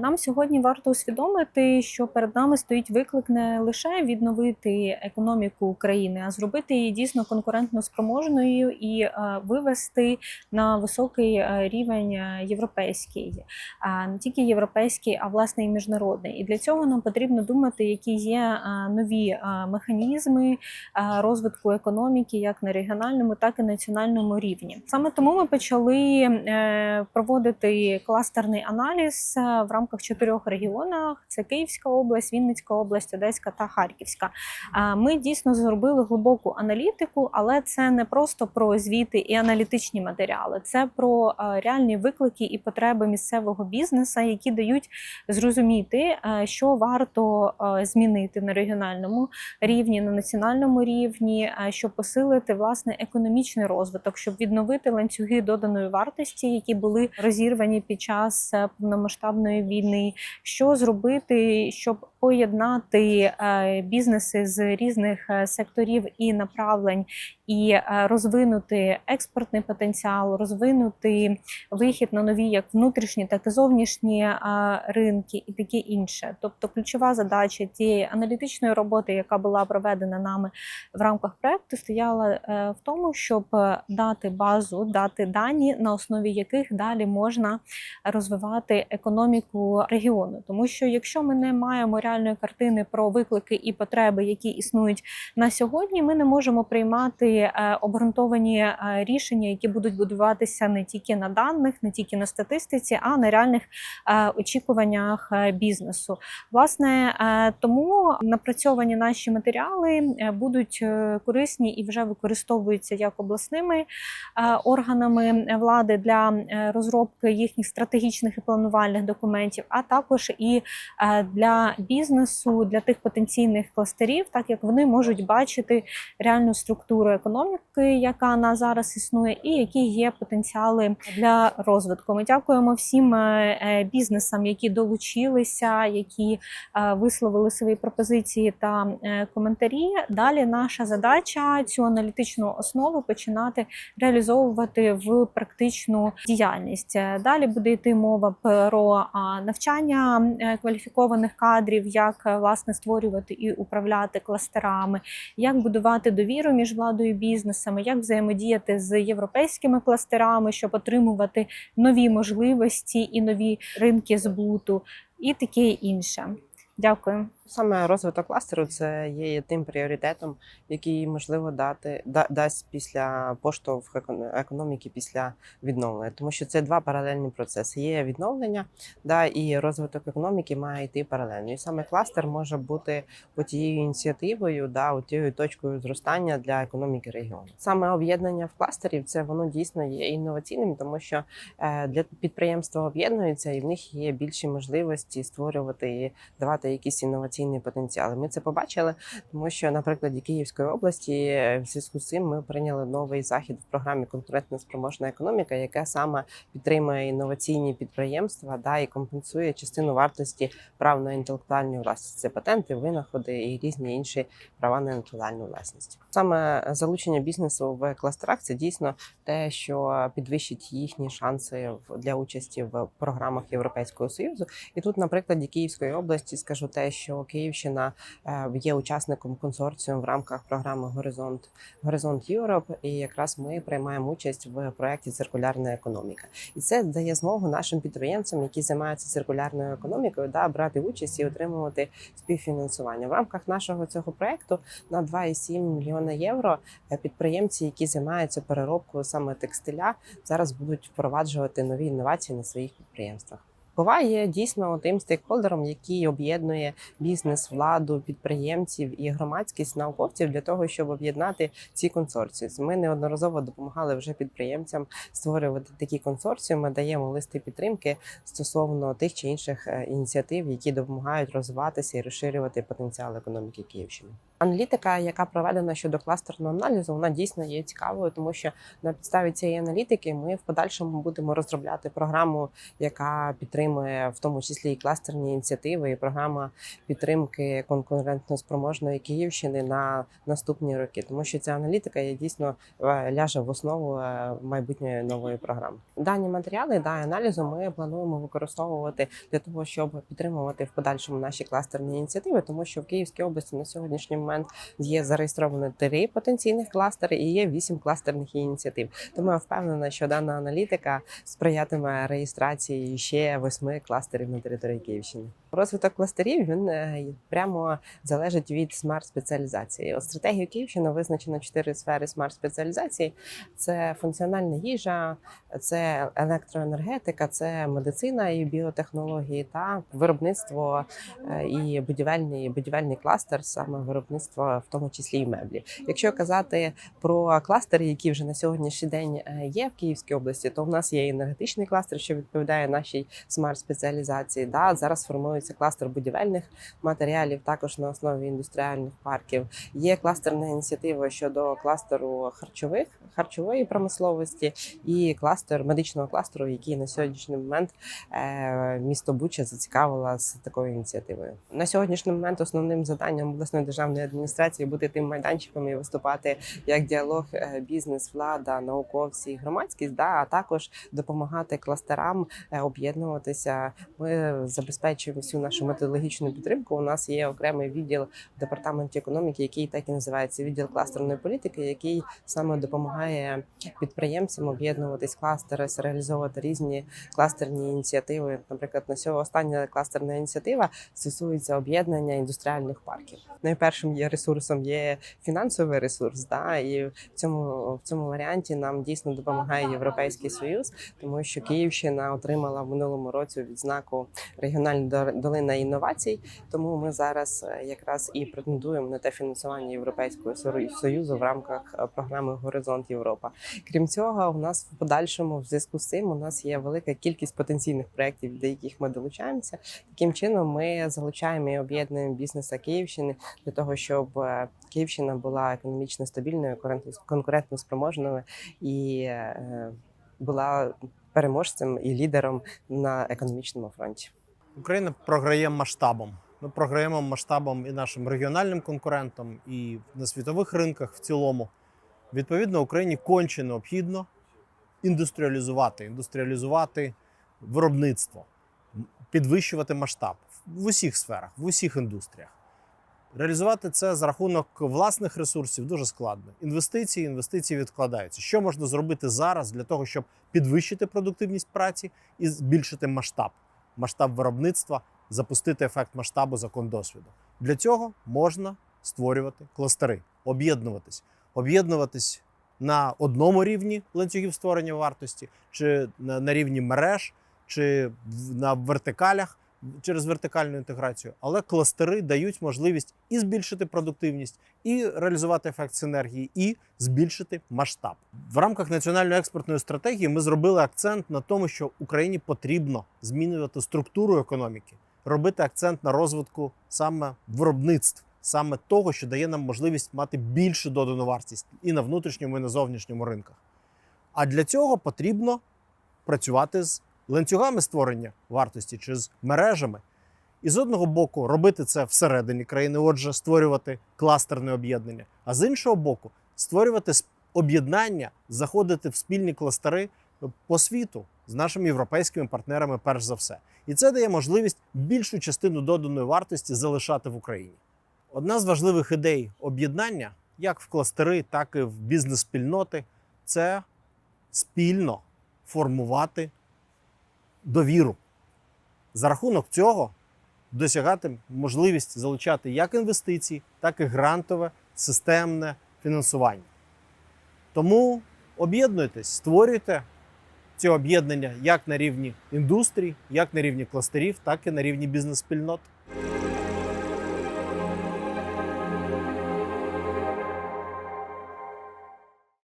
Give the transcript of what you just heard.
Нам сьогодні варто усвідомити, що перед нами стоїть виклик не лише відновити економіку України, а зробити її дійсно конкурентно спроможною і е, вивести на високий е, рівень е, європейський, не тільки європейський, а власне і міжнародний. І для цього нам потрібно думати, які є нові механізми розвитку економіки, як на регіональному, так і національному рівні. Саме тому ми почали проводити кластерний аналіз в рамках чотирьох регіонах: це Київська область, Вінницька область, Одеська та Харківська. Ми дійсно зробили глибоку аналітику, але це не просто про звіти і аналітичні матеріали, це про реальні виклики і потреби місцевого бізнесу, які дають зрозуміти, що варто змінити на регіональному рівні, на національному рівні, щоб посилити власне економічний розвиток, щоб відновити ланцюги доданої вартості, які були розірвані під час е, повномасштабної війни. Що зробити, щоб поєднати е, бізнеси з різних е, секторів і направлень, і е, розвинути експортний потенціал, розвинути вихід на нові як внутрішні, так і зовнішні ринки, і таке інше. Тобто, ключова задача тієї аналітичної роботи, яка була проведена нами в рамках проекту, стояла в тому, щоб дати базу, дати дані, на основі яких далі можна розвивати економіку регіону. Тому що якщо ми не маємо реальної картини про виклики і потреби, які існують на сьогодні, ми не можемо приймати е, обґрунтовані е, рішення, які будуть будуватися не тільки на даних, не тільки на статистиці, а на реальних е, очікуваннях бізнесу. Власне, тому напрацьовані наші матеріали будуть корисні і вже використовуються як обласними органами влади для розробки їхніх стратегічних і планувальних документів, а також і для бізнесу, для тих потенційних кластерів, так як вони можуть бачити реальну структуру економіки, яка на зараз існує, і які є потенціали для розвитку. Ми дякуємо всім е, е, бізнесам, які долучилися, які е, висловили свої пропозиції та коментарі. Далі наша задача цю аналітичну основу починати реалізовувати в практичну діяльність. Далі буде йти мова про навчання кваліфікованих кадрів, як е, власне створювати і управляти кластерами, як будувати довіру між владою і бізнесами, як взаємодіяти з європейськими кластерами, щоб отримувати нові можливості і нові ринки збуту, і таке інше. Дякую. Саме розвиток кластеру це є тим пріоритетом, який можливо дати да, дасть після поштовх економіки після відновлення, тому що це два паралельні процеси. Є відновлення, да, і розвиток економіки має йти паралельно. І саме кластер може бути тією ініціативою, да, тією точкою зростання для економіки регіону. Саме об'єднання в кластерів це воно дійсно є інноваційним, тому що е, для підприємства об'єднуються і в них є більші можливості створювати і давати якісь інноваційні потенціали. Ми це побачили, тому що на прикладі Київської області е, в зв'язку з цим ми прийняли новий захід в програмі конкурентно спроможна економіка, яка саме підтримує інноваційні підприємства да, і компенсує частину вартості прав на інтелектуальну власність. Це патенти, винаходи і різні інші права на інтелектуальну власність. Саме залучення бізнесу в кластерах це дійсно те, що підвищить їхні шанси для участі в програмах Європейського союзу. І тут, на прикладі Київської області, скажу те, що Київщина е, є учасником консорціуму в рамках програми Горизонт Горизонт Європ. І якраз ми приймаємо участь в проєкті Циркулярна економіка. І це дає змогу нашим підприємцям, які займаються циркулярною економікою, да, брати участь і отримувати співфінансування в рамках нашого цього проєкту на 2,7 мільйона євро. е, Підприємці, які займаються переробкою саме текстиля, зараз будуть впроваджувати нові інновації на своїх підприємствах. Кова є дійсно тим стейкхолдером, який об'єднує бізнес, владу, підприємців і громадськість науковців для того, щоб об'єднати ці консорціуми. Ми неодноразово допомагали вже підприємцям створювати такі консорціуми. Даємо листи підтримки стосовно тих чи інших е, ініціатив, які допомагають розвиватися і розширювати потенціал економіки Київщини. Аналітика, яка проведена щодо кластерного аналізу, вона дійсно є цікавою, тому що на підставі цієї аналітики ми в подальшому будемо розробляти програму, яка підтримує в тому числі і кластерні ініціативи, і програма підтримки конкурентноспроможної Київщини на наступні роки, тому що ця аналітика є дійсно е, ляже в основу е, майбутньої нової програми. Дані матеріали да, аналізу ми плануємо використовувати для того, щоб підтримувати в подальшому наші кластерні ініціативи, тому що в Київській області на сьогоднішній момент є зареєстровано три потенційних кластери і є вісім кластерних ініціатив. Тому я впевнена, що дана аналітика сприятиме реєстрації ще восьми кластерів на території Київщини. Розвиток кластерів він е, прямо залежить від смарт-спеціалізації. От стратегію Київщини визначено чотири сфери смарт-спеціалізації: це функціональна їжа, це електроенергетика, це медицина і біотехнології та виробництво е, і будівельний будівельний кластер, саме виробництво, в тому числі і меблі. Якщо казати про кластери, які вже на сьогоднішній день е, є в Київській області, то в нас є енергетичний кластер, що відповідає нашій смарт-спеціалізації. Да, зараз формується кластер будівельних матеріалів, також на основі індустріальних парків. Є кластерна ініціатива щодо кластеру харчових харчової промисловості і кластер медичного кластеру, який на сьогоднішній момент е, місто Буча зацікавила з такою ініціативою. На сьогоднішній момент основним завданням обласної державної адміністрації бути тим майданчиком і виступати як діалог е, бізнес, влада, науковці, громадськість, да, а також допомагати кластерам е, об'єднуватися. Ми забезпечуємо всю нашу методологічну підтримку. У нас є окремий відділ в департаменті економіки, який так і називається відділ кластерної політики, який саме допомагає підприємцям об'єднуватись кластери, реалізовувати різні кластерні ініціативи. Наприклад, на сьогодні остання кластерна ініціатива стосується об'єднання індустріальних парків. Найпершим є ресурсом є фінансовий ресурс. Да, і в цьому в цьому варіанті нам дійсно допомагає Європейський Союз, тому що Київщина отримала в минулому році відзнаку регіональна до- долина інновацій. Тому ми зараз е, якраз і претендуємо на те фінансування Європейського союзу в рамках е, програми Горизонт Європа. Крім цього, у нас в подальшому, в зв'язку з цим, у нас є велика кількість потенційних проєктів, до яких ми долучаємося. Таким чином, ми залучаємо і об'єднуємо бізнеса Київщини для того, щоб е, Київщина була економічно стабільною, конкурентно спроможною і е, була переможцем і лідером на економічному фронті. Україна програє масштабом. Ми програємо масштабом і нашим регіональним конкурентам, і на світових ринках в цілому. Відповідно, Україні конче необхідно індустріалізувати, індустріалізувати виробництво, підвищувати масштаб в усіх сферах, в усіх індустріях. Реалізувати це за рахунок власних ресурсів дуже складно. Інвестиції, інвестиції відкладаються. Що можна зробити зараз для того, щоб підвищити продуктивність праці і збільшити масштаб, масштаб виробництва, запустити ефект масштабу закон досвіду. Для цього можна створювати кластери, об'єднуватись, об'єднуватись на одному рівні ланцюгів створення вартості, чи на, рівні мереж, чи на вертикалях через вертикальну інтеграцію. Але кластери дають можливість і збільшити продуктивність, і реалізувати ефект синергії, і збільшити масштаб. В рамках національної експортної стратегії ми зробили акцент на тому, що Україні потрібно змінювати структуру економіки, робити акцент на розвитку саме виробництв, саме того, що дає нам можливість мати більшу додану вартість і на внутрішньому, і на зовнішньому ринках. А для цього потрібно працювати з ланцюгами створення вартості чи з мережами. І з одного боку робити це всередині країни, отже, створювати кластерне об'єднання, а з іншого боку, створювати об'єднання, заходити в спільні кластери по світу з нашими європейськими партнерами, перш за все. І це дає можливість більшу частину доданої вартості залишати в Україні. Одна з важливих ідей об'єднання, як в кластери, так і в бізнес-спільноти, це спільно формувати довіру. За рахунок цього досягати можливість залучати як інвестиції, так і грантове системне фінансування. Тому об'єднуйтесь, створюйте ці об'єднання як на рівні індустрії, як на рівні кластерів, так і на рівні бізнес-спільнот.